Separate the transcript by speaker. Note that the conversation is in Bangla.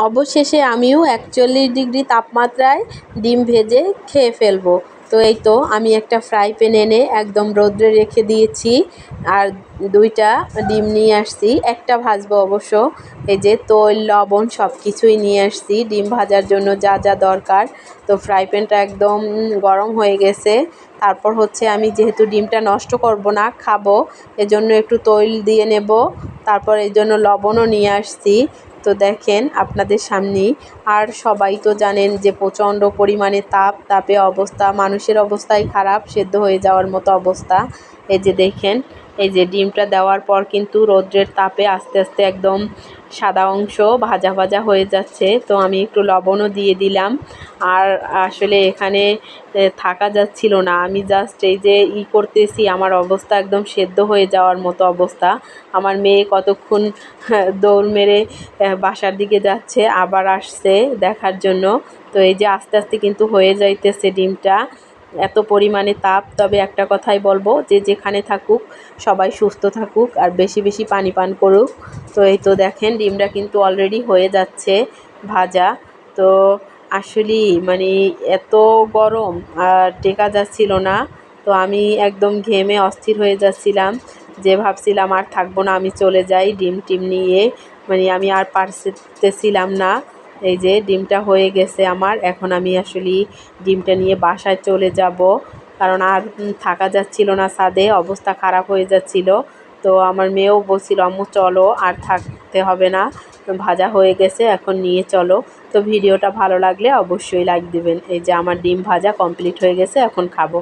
Speaker 1: অবশেষে আমিও একচল্লিশ ডিগ্রি তাপমাত্রায় ডিম ভেজে খেয়ে ফেলব। তো এই তো, আমি একটা ফ্রাই প্যান এনে একদম রোদ্রে রেখে দিয়েছি আর দুইটা ডিম নিয়ে আসছি। একটা ভাজবো অবশ্য, এই যে তৈল, লবণ সব কিছুই নিয়ে আসছি। ডিম ভাজার জন্য যা যা দরকার। তো ফ্রাই প্যানটা একদম গরম হয়ে গেছে। তারপর হচ্ছে আমি যেহেতু ডিমটা নষ্ট করব না, খাব, এজন্য একটু তৈল দিয়ে নেব। তারপর এই জন্য লবণও নিয়ে আসছি। তো দেখেন আপনাদের সামনেই। আর সবাই তো জানেন যে প্রচণ্ড পরিমাণে তাপ, তাপে অবস্থা, মানুষের অবস্থাই খারাপ, সেদ্ধ হয়ে যাওয়ার মতো অবস্থা। এই যে দেখেন এই যে ডিমটা দেওয়ার পর কিন্তু রৌদ্রের তাপে আস্তে আস্তে একদম সাদা অংশ ভাজা ভাজা হয়ে যাচ্ছে। তো আমি একটু লবণও দিয়ে দিলাম। আর আসলে এখানে থাকা যাচ্ছিল না। আমি জাস্ট এই যে ই করতেছি, আমার অবস্থা একদম সেদ্ধ হয়ে যাওয়ার মতো অবস্থা। আমার মেয়ে কতক্ষণ দৌড় মেরে বাসার দিকে যাচ্ছে, আবার আসছে দেখার জন্য। তো এই যে আস্তে আস্তে কিন্তু হয়ে যাইতেছে ডিমটা। এত পরিমাণে তাপ, তবে একটা কথাই বলব যে যেখানে থাকুক, সবাই সুস্থ থাকুক আর বেশি বেশি পানি পান করুক। তো এই তো দেখেন, ডিমটা কিন্তু অলরেডি হয়ে যাচ্ছে ভাজা। তো আসলেই মানে এত গরম আর টেকা যাচ্ছিল না। তো আমি একদম ঘেমে অস্থির হয়ে যাচ্ছিলাম যে ভাবছিলাম আর থাকব না, আমি চলে যাই ডিম টিম নিয়ে। মানে আমি আর পারতেছিলাম না। এই যে ডিমটা হয়ে গেছে আমার, এখন আমি আসলে ডিমটা নিয়ে বাসায় চলে যাব। কারণ আর থাকা যাচ্ছিল না ছাদে, অবস্থা খারাপ হয়ে যাচ্ছিল। তো আমার মেয়েও বলছিল, আম্মু, চলো, আর থাকতে হবে না। ভাজা হয়ে গেছে, এখন নিয়ে চলো। তো ভিডিওটা ভালো লাগলে অবশ্যই লাইক দেবেন। এই যে আমার ডিম ভাজা কমপ্লিট হয়ে গেছে, এখন খাব।